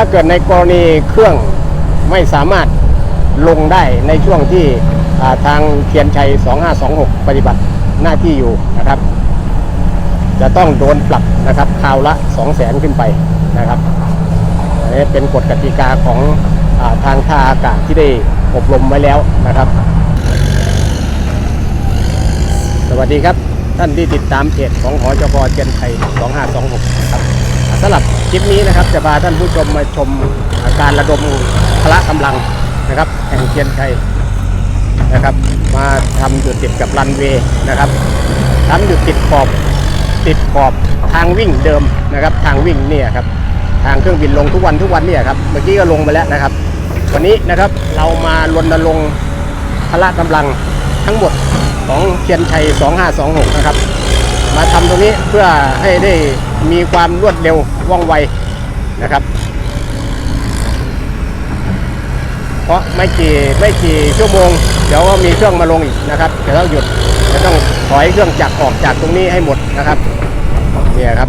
ถ้าเกิดในกรณีเครื่องไม่สามารถลงได้ในช่วงที่ทางเทียนชัย 2526 ปฏิบัติหน้าที่อยู่นะครับ จะต้องโดนปรับนะครับคราวละ 2 0 0แสนขึ้นไปนะครับอันนี้เป็นกฎกติกาของอทางท่าอากาศที่ได้อบรมไว้แล้วนะครับ สวัสดีครับท่านที่ติดตามเพจของหอจกเทียนไทย2526 ครับสำหรับ คลิปนี้นะครับจะพาท่านผู้ชมมาชมอาการระดมพละกำลังนะครับแห่งเทียนชัยนะครับ มาทำอยู่ติดกับรันเวย์นะครับทำอยู่ติดขอบติดขอบทางวิ่งเดิมนะครับ ทางวิ่งเนี่ยครับทางเครื่องบินลงทุกวันทุกวันเนี่ยครับเมื่อกี้ก็ลงไปแล้วนะครับ วันนี้นะครับเรามารณรงค์พละกำลังทั้งหมดของเทียนชัย 2526 นะครับ มาทำตรงนี้เพื่อให้ได้มีความรวดเร็วว่องไวนะครับ เพราะไม่กี่ไม่กี่ชั่วโมง เดี๋ยวก็มีเครื่องมาลงอีกนะครับจะต้องหยุดจะต้องถอยเครื่องจักรออกจากตรงนี้ให้หมดนะครับเนี่ยครับ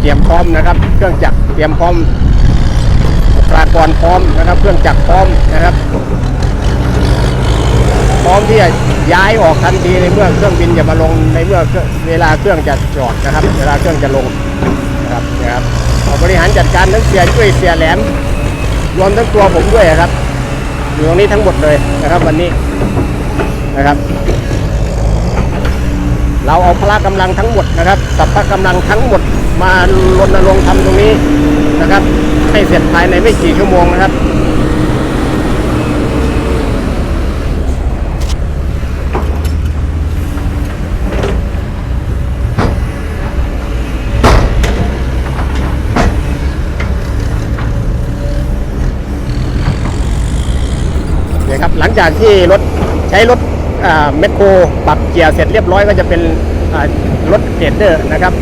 เตรียมพร้อมนะครับ เครื่องจักรเตรียมพร้อมบุคลากรพร้อมนะครับ เครื่องจักรพร้อมนะครับ พร้อมที่จะ ย้ายออกทันทีในเมื่อเครื่องบินจะมาลงในเมื่อเวลาเครื่องจะจอดนะครับ เวลาเครื่องจะลงนะครับนะครับเอาบริหารจัดการทั้งเสียช่วยเสียแหลมรวมทั้งตัวผมด้วยครับ อยู่ตรงนี้ทั้งหมดเลยนะครับ วันนี้นะครับ เราเอาพละกำลังทั้งหมดนะครับสัพพะกำลังทั้งหมดมารณรงค์ทำตรงนี้นะครับ ให้เสร็จภายในไม่กี่ชั่วโมงนะครับ เนี่ยครับ หลังจากที่รถใช้รถอ่าแมคโครปรับเกียร์เสร็จเรียบร้อยก็จะเป็นรถเกรดเดอร์นะครับ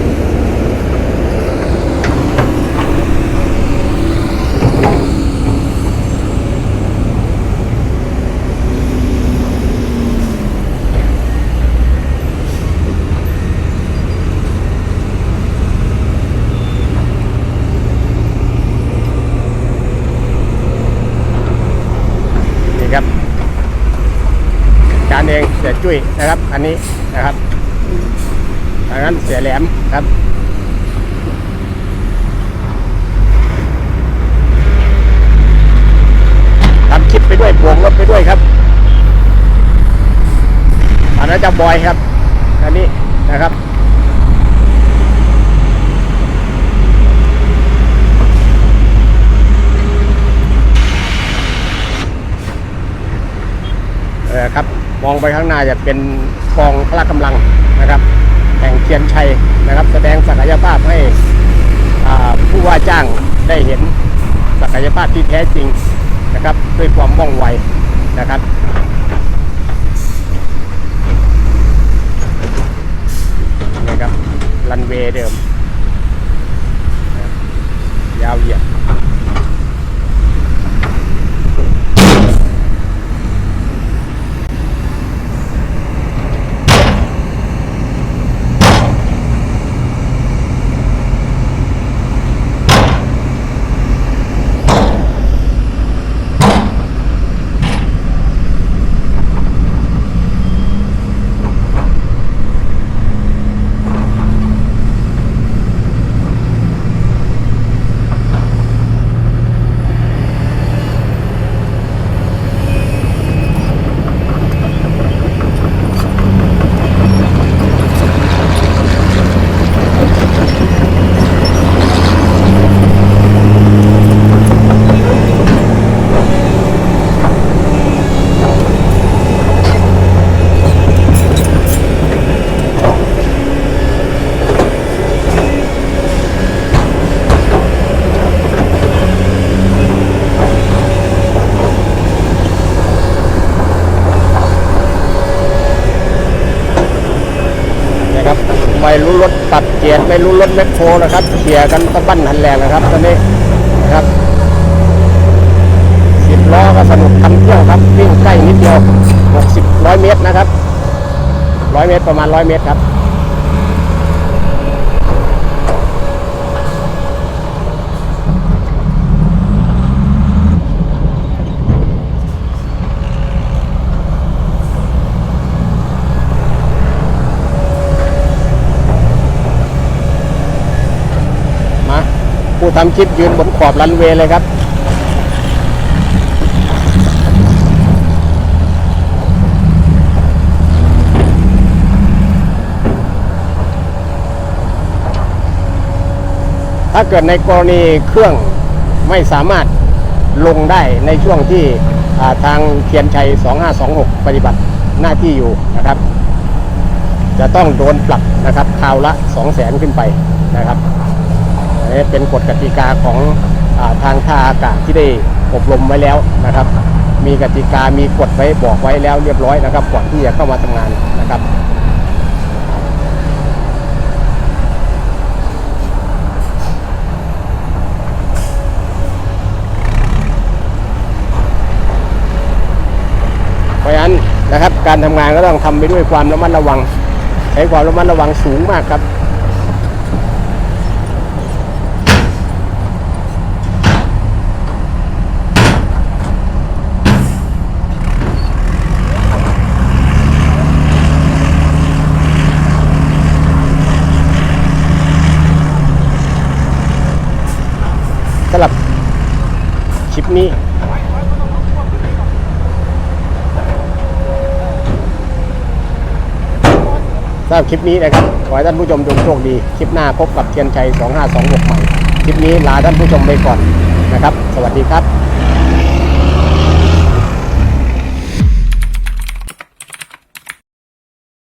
านเองเสียจุ้ยนะครับ อันนี้นะครับทางนั้นเสียแหลมครับทำคลิปไปด้วยบวงรถไปด้วยครับ อันนั้นจะบอยครับ อันนี้นะครับ เออครับ มองไปข้างหน้าจะเป็นกองพละกำลังนะครับแห่งเทียนชัยนะครับ แสดงศักยภาพให้ผู้ว่าจ้างได้เห็นศักยภาพที่แท้จริงนะครับ ด้วยความว่องไวนะครับนี่ครับรันเวย์เดิม ยาวเหยียด นะครับไม่รู้รถ ตัดเกียร์ไม่รู้รถแมคโครนะครับเขี่ยกันตะบั้นหันแรงนะครับตอนนี้นะครับสิบล้อก็สนุกทำเที่ยวครับวิ่งใกล้นิดเดียวหกสิบร้อยเมตรนะครับร้อยเมตรประมาณร้อยเมตรครับ ทำคลิปยืนบนขอบรันเวย์เลยครับ ถ้าเกิดในกรณีเครื่องไม่สามารถลงได้ในช่วงที่าทางเทียนชัย 2526 ปฏิบัติหน้าที่อยู่นะครับ จะต้องโดนปรับนะครับคราวละ 2 0 0แสนขึ้นไปนะครับ เป็นกฎกติกาของอทางท่าอากาศที่ได้อบรมไว้แล้วนะครับ มีกติกามีกฎไว้บอกไว้แล้วเรียบร้อยนะครับ ก่อนที่จะเข้ามาทำงานนะครับเพราะฉะนั้นนะครับการทำงานก็ต้องทำไปด้วยความระมัดระวังใช้ความระมัดระวังสูงมากครับ สำหรับคลิป นี้สำหรับคลิปนี้นะครับ ขอให้ท่านผู้ชมจงโชคดี คลิปหน้าพบกับเทียนชัย 2526 ใหม่ คลิปนี้ลาท่านผู้ชมไปก่อนนะครับ สวัสดีครับ